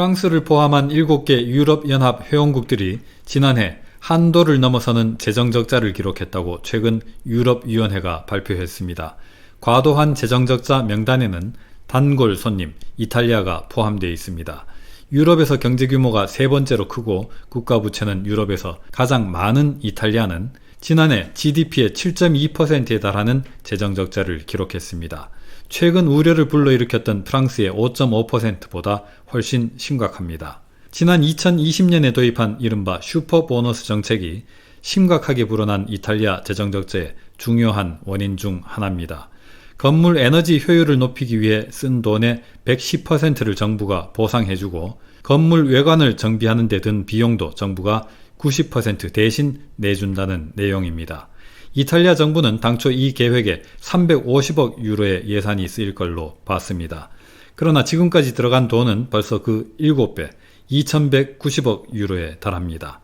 프랑스를 포함한 7개 유럽연합 회원국들이 지난해 한도를 넘어서는 재정적자를 기록했다고 최근 유럽위원회가 발표했습니다. 과도한 재정적자 명단에는 단골 손님 이탈리아가 포함되어 있습니다. 유럽에서 경제 규모가 세 번째로 크고 국가 부채는 유럽에서 가장 많은 이탈리아는 지난해 GDP의 7.2%에 달하는 재정 적자를 기록했습니다. 최근 우려를 불러일으켰던 프랑스의 5.5%보다 훨씬 심각합니다. 지난 2020년에 도입한 이른바 슈퍼 보너스 정책이 심각하게 불어난 이탈리아 재정 적자의 중요한 원인 중 하나입니다. 건물 에너지 효율을 높이기 위해 쓴 돈의 110%를 정부가 보상해주고 건물 외관을 정비하는 데 든 비용도 정부가 90% 대신 내준다는 내용입니다. 이탈리아 정부는 당초 이 계획에 350억 유로의 예산이 쓰일 걸로 봤습니다. 그러나 지금까지 들어간 돈은 벌써 그 7배, 2190억 유로에 달합니다.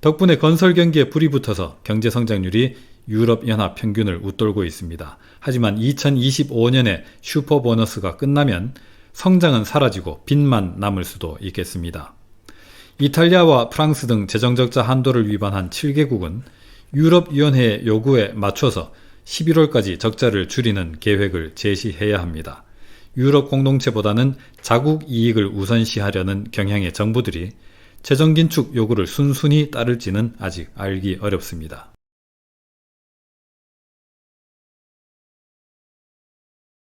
덕분에 건설 경기에 불이 붙어서 경제 성장률이 유럽연합 평균을 웃돌고 있습니다. 하지만 2025년에 슈퍼 보너스가 끝나면 성장은 사라지고 빚만 남을 수도 있겠습니다. 이탈리아와 프랑스 등 재정적자 한도를 위반한 7개국은 유럽위원회의 요구에 맞춰서 11월까지 적자를 줄이는 계획을 제시해야 합니다. 유럽 공동체보다는 자국 이익을 우선시하려는 경향의 정부들이 재정긴축 요구를 순순히 따를지는 아직 알기 어렵습니다.